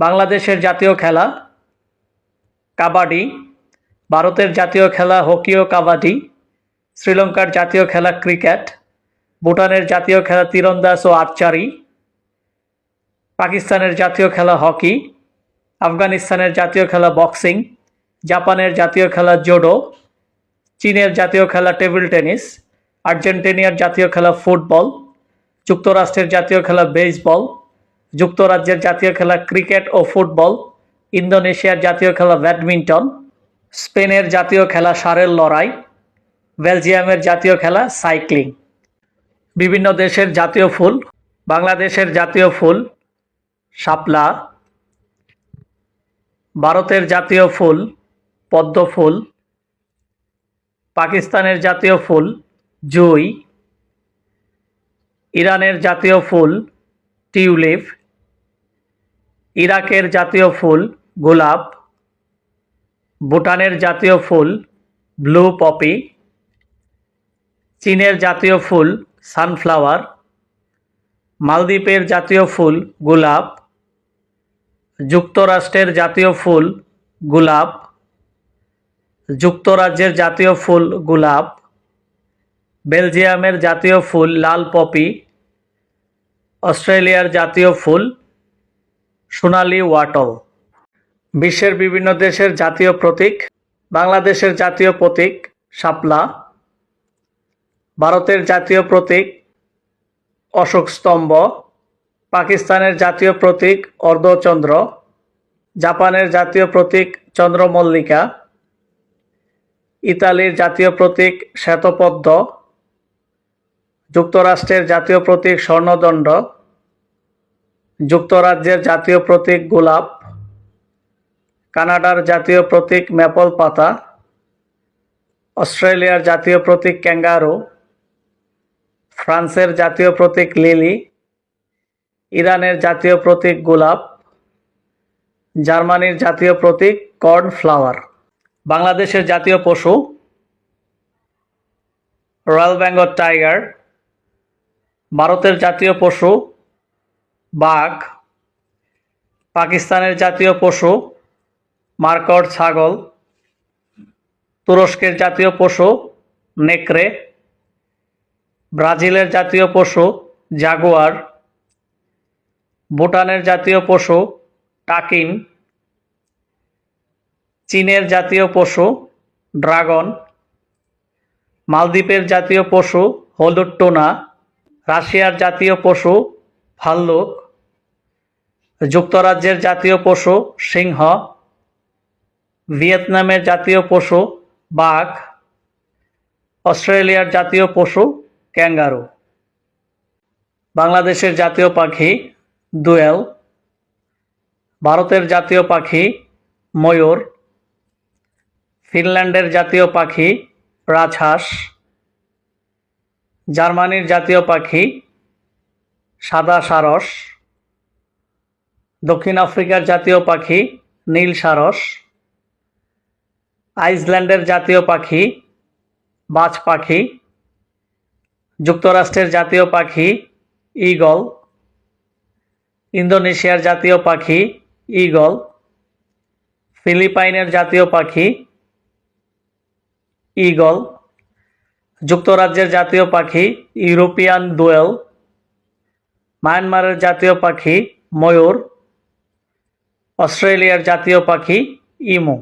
বাংলাদেশের জাতীয় খেলা কাবাডি ভারতের জাতীয় খেলা হকি ও কাবাডি শ্রীলঙ্কার জাতীয় খেলা ক্রিকেট ভুটানের জাতীয় খেলা তীরন্দাজ ও আর্চারি পাকিস্তানের জাতীয় খেলা হকি আফগানিস্তানের জাতীয় খেলা বক্সিং জাপানের জাতীয় খেলা জোডো চীনের জাতীয় খেলা টেবিল টেনিস আর্জেন্টিনিয়ার জাতীয় খেলা ফুটবল যুক্তরাষ্ট্রের জাতীয় খেলা বেসবল যুক্তরাজ্যের জাতীয় খেলা ক্রিকেট ও ফুটবল, ইন্দোনেশিয়ার জাতীয় খেলা ব্যাডমিন্টন, স্পেনের জাতীয় খেলা সারের লড়াই, বেলজিয়ামের জাতীয় খেলা সাইক্লিং। বিভিন্ন দেশের জাতীয় ফুল, বাংলাদেশের জাতীয় ফুল, শাপলা, ভারতের জাতীয় ফুল, পদ্ম ফুল, পাকিস্তানের জাতীয় ফুল, জুই, ইরানের জাতীয় ফুল, টিউলিপ ইরাকের জাতীয় ফুল, গোলাপ, ভুটানের জাতীয় ফুল, ব্লু পপি, চীনের জাতীয় ফুল, সানফ্লাওয়ার, মালদ্বীপের জাতীয় ফুল, গোলাপ, যুক্তরাষ্ট্রের জাতীয় ফুল, গোলাপ, যুক্তরাজ্যের জাতীয় ফুল, গোলাপ, বেলজিয়ামের জাতীয় ফুল, লাল পপি, অস্ট্রেলিয়ার জাতীয় ফুল সোনালি ওয়াটল। বিশ্বের বিভিন্ন দেশের জাতীয় প্রতীক, বাংলাদেশের জাতীয় প্রতীক, শাপলা। ভারতের জাতীয় প্রতীক, অশোক স্তম্ভ। পাকিস্তানের জাতীয় প্রতীক, অর্ধচন্দ্র। জাপানের জাতীয় প্রতীক, চন্দ্রমল্লিকা। ইতালির জাতীয় প্রতীক, শ্বেতপদ্ম। যুক্তরাষ্ট্রের জাতীয় প্রতীক, স্বর্ণদণ্ড। যুক্তরাজ্যের জাতীয় প্রতীক গোলাপ, কানাডার জাতীয় প্রতীক ম্যাপল পাতা, অস্ট্রেলিয়ার জাতীয় প্রতীক ক্যাঙ্গারো, ফ্রান্সের জাতীয় প্রতীক লিলি, ইরানের জাতীয় প্রতীক গোলাপ, জার্মানির জাতীয় প্রতীক কর্ন ফ্লাওয়ার বাংলাদেশের জাতীয় পশু, রয়্যাল বেঙ্গল টাইগার, ভারতের জাতীয় পশু বাঘ, পাকিস্তানের জাতীয় পশু, মার্কট ছাগল, তুরস্কের জাতীয় পশু, নেকড়ে, ব্রাজিলের জাতীয় পশু, জাগুয়ার, ভুটানের জাতীয় পশু টাকিন চীনের জাতীয় পশু, ড্রাগন, মালদ্বীপের জাতীয় পশু, হলুদ টোনা, রাশিয়ার জাতীয় পশু, ভাল্লুক যুক্তরাজ্যের জাতীয় পশু সিংহ, ভিয়েতনামের জাতীয় পশু বাঘ, অস্ট্রেলিয়ার জাতীয় পশু ক্যাঙ্গারু, বাংলাদেশের জাতীয় পাখি দোয়েল, ভারতের জাতীয় পাখি ময়ূর, ফিনল্যান্ডের জাতীয় পাখি রাজহাঁস, জার্মানির জাতীয় পাখি সাদা সারস দক্ষিণ আফ্রিকার জাতীয় পাখি নীল সারস, আইসল্যান্ডের জাতীয় পাখি বাজ পাখি, যুক্তরাষ্ট্রের জাতীয় পাখি ঈগল, ইন্দোনেশিয়ার জাতীয় পাখি ঈগল, ফিলিপাইনের জাতীয় পাখি ঈগল, যুক্তরাজ্যের জাতীয় পাখি ইউরোপিয়ান দোয়েল মায়ানমারের জাতীয় পাখি ময়ূর অস্ট্রেলিয়ার জাতীয় পাখি ইমু।